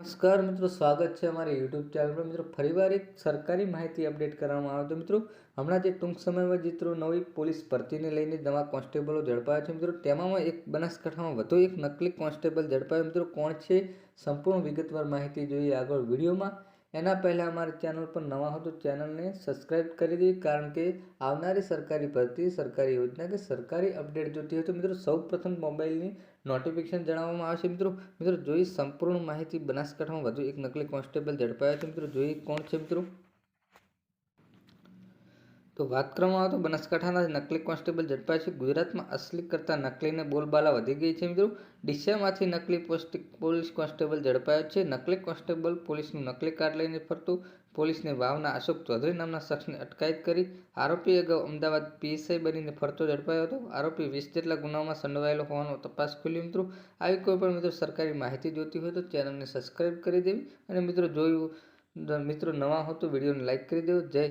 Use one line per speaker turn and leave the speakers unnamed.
નમસ્કાર મિત્રો, સ્વાગત છે અમારી યુટ્યુબ ચેનલ પર. મિત્રો, ફરીવાર એક સરકારી માહિતી અપડેટ કરવામાં આવે તો મિત્રો, હમણાં જે ટૂંક સમયમાં મિત્રો નવી પોલીસ ભરતીને લઈને નવા કોન્સ્ટેબલો ઝડપાયા છે મિત્રો તેમાં એક બનાસકાંઠામાં વધુ એક નકલી કોન્સ્ટેબલ ઝડપાયો. મિત્રો, કોણ છે? સંપૂર્ણ વિગતવાર માહિતી જોઈએ આગળ વિડીયોમાં. એના પહેલાં અમારી ચેનલ પર નવા હો તો ચેનલને સબસ્ક્રાઈબ કરી દેવી, કારણ કે આવનારી સરકારી ભરતી, સરકારી યોજના કે સરકારી અપડેટ જોતી હોય તો મિત્રો સૌ પ્રથમ મોબાઈલની નોટિફિકેશન જણાવવામાં આવશે મિત્રો મિત્રો જોઈ સંપૂર્ણ માહિતી બનાસકાંઠામાં વધુ એક નકલી કોન્સ્ટેબલ ઝડપાયો છે, મિત્રો જોઈ કોણ છે, મિત્રો? તો વાત કરવામાં આવે તો બનાસકાંઠાના નકલી કોન્સ્ટેબલ ઝડપાય છે ગુજરાતમાં અસલી કરતાં નકલીને બોલબાલા વધી ગઈ છે મિત્રો. ડીસામાંથી નકલી પોલીસ કોન્સ્ટેબલ ઝડપાયો છે. નકલી કોન્સ્ટેબલ પોલીસનું નકલી કાર્ડ લઈને ફરતું પોલીસને વાવના અશોક ચૌધરી નામના શખ્સને અટકાયત કરી. આરોપી અગાઉ અમદાવાદ પીએસઆઈ બનીને ફરતો ઝડપાયો હતો. આરોપી વીસ જેટલા ગુનાઓમાં સંડોવાયેલો હોવાનો તપાસ ખુલ્યો મિત્રો. આવી કોઈ પણ મિત્રો સરકારી માહિતી જોતી હોય તો ચેનલને સબસ્ક્રાઇબ કરી દેવી. અને મિત્રો જોયું મિત્રો નવા હો તો વિડીયોને લાઇક કરી દેવો. જય